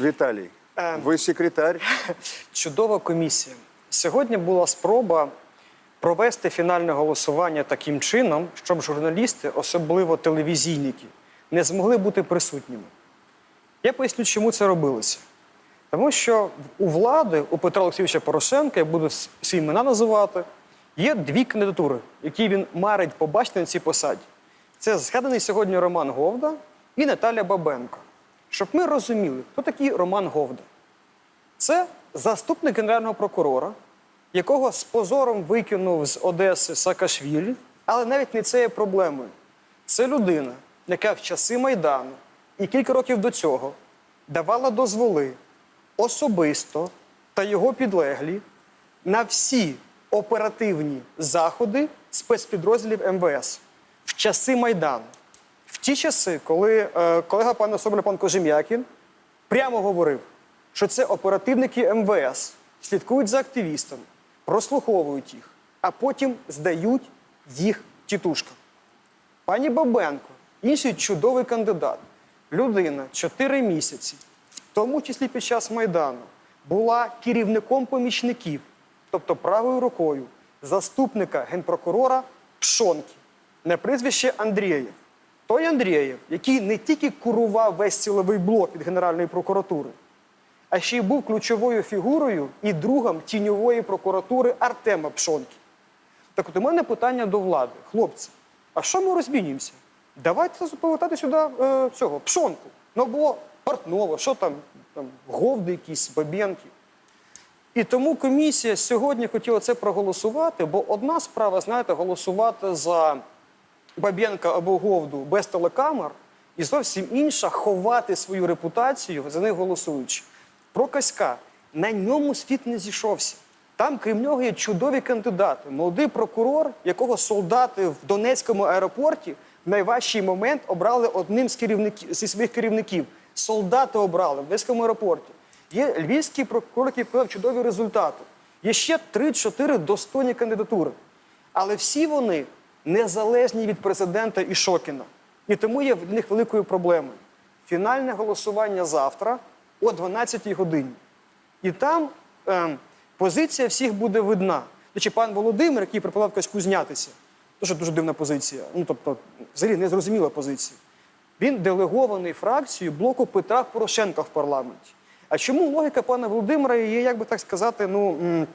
Віталій, Е. ви секретар. Чудова комісія. Сьогодні була спроба провести фінальне голосування таким чином, щоб журналісти, особливо телевізійники, не змогли бути присутніми. Я поясню, чому це робилося. Тому що у влади, у Петра Олексійовича Порошенка, я буду свої імена називати, є дві кандидатури, які він марить побачити на цій посаді. Це згаданий сьогодні Роман Говда і Наталя Бабенко. Щоб ми розуміли, хто такий Роман Говда. Це заступник генерального прокурора, якого з позором викинув з Одеси Саакашвілі, але навіть не це є проблемою. Це людина, яка в часи Майдану і кілька років до цього давала дозволи особисто та його підлеглі на всі оперативні заходи спецпідрозділів МВС в часи Майдану. Ті часи, коли е, колега пана Соболя, пан Кожем'якін, прямо говорив, що це оперативники МВС слідкують за активістами, прослуховують їх, а потім здають їх тітушкам. Пані Бабенко, інший чудовий кандидат, людина 4 місяці, в тому числі під час Майдану, була керівником помічників, тобто правою рукою заступника генпрокурора Пшонки на прізвище Андрієв. Той Андрієв, який не тільки курував весь силовий блок від Генеральної прокуратури, а ще й був ключовою фігурою і другом тіньової прокуратури Артема Пшонки. Так от у мене питання до влади. Хлопці, а що ми розмінюємося? Давайте повертати сюди е, цього пшонку. Ну або Портнова, що там, там говди якісь, бабенки. І тому комісія сьогодні хотіла це проголосувати, бо одна справа, знаєте, голосувати за Бабенка або Говду без телекамер, і зовсім інша ховати свою репутацію за них голосуючи. Про Каська на ньому світ не зійшовся. Там, крім нього, є чудові кандидати. Молодий прокурор, якого солдати в Донецькому аеропорті в найважчий момент обрали одним з керівників зі своїх керівників. Солдати обрали в Донецькому аеропорті. Є львівський прокурор, який показав чудові результати. Є ще 3-4 достойні кандидатури. Але всі вони незалежні від президента і Шокіна. І тому є в них великою проблемою. Фінальне голосування завтра о 12-й годині. І там ем, позиція всіх буде видна. Речі, пан Володимир, який пропонував Каську знятися, дуже дуже дивна позиція. Ну тобто, взагалі незрозуміла позиція. Він делегований фракцією блоку Петра Порошенка в парламенті. А чому логіка пана Володимира є, як би так сказати, ну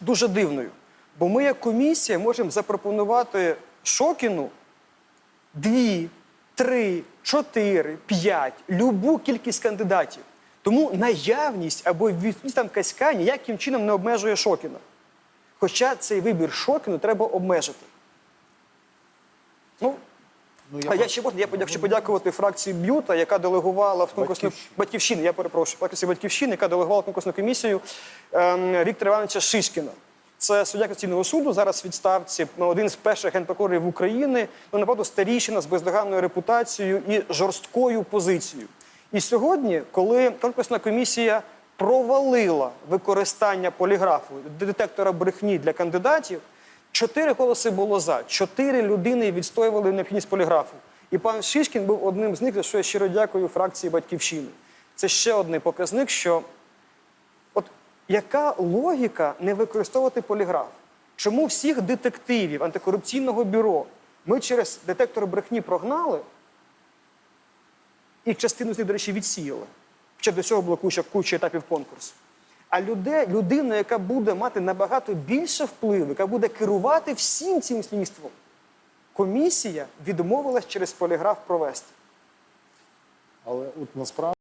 дуже дивною? Бо ми, як комісія, можемо запропонувати Шокіну дві, три, чотири, п'ять, любу кількість кандидатів. Тому наявність або відсутність там Каська ніяким чином не обмежує Шокіна. Хоча цей вибір Шокіну треба обмежити. Ну, а я ще можна, я хочу подякувати фракції Б'юта, яка делегувала в конкурсну Батьківщина. батьківщини. Я перепрошую, фракції Батьківщини, яка делегувала в конкурсну комісію ем, Віктора Івановича Шишкіна. Це суддя Конституційного суду, зараз відставці, ну, один з перших генпрокурорів України, ну, напевно, старішина з бездоганною репутацією і жорсткою позицією. І сьогодні, коли конкурсна комісія провалила використання поліграфу детектора брехні для кандидатів, чотири голоси було за, чотири людини відстоювали необхідність поліграфу. І пан Шишкін був одним з них, за що я щиро дякую фракції Батьківщини. Це ще один показник, що яка логіка не використовувати поліграф? Чому всіх детективів антикорупційного бюро ми через детектор брехні прогнали і частину з них, до речі, відсіяли? Ще до цього було куча, куча етапів конкурсу. А люди, людина, яка буде мати набагато більше впливу, яка буде керувати всім цим слідством, комісія відмовилась через поліграф провести. Але от насправді.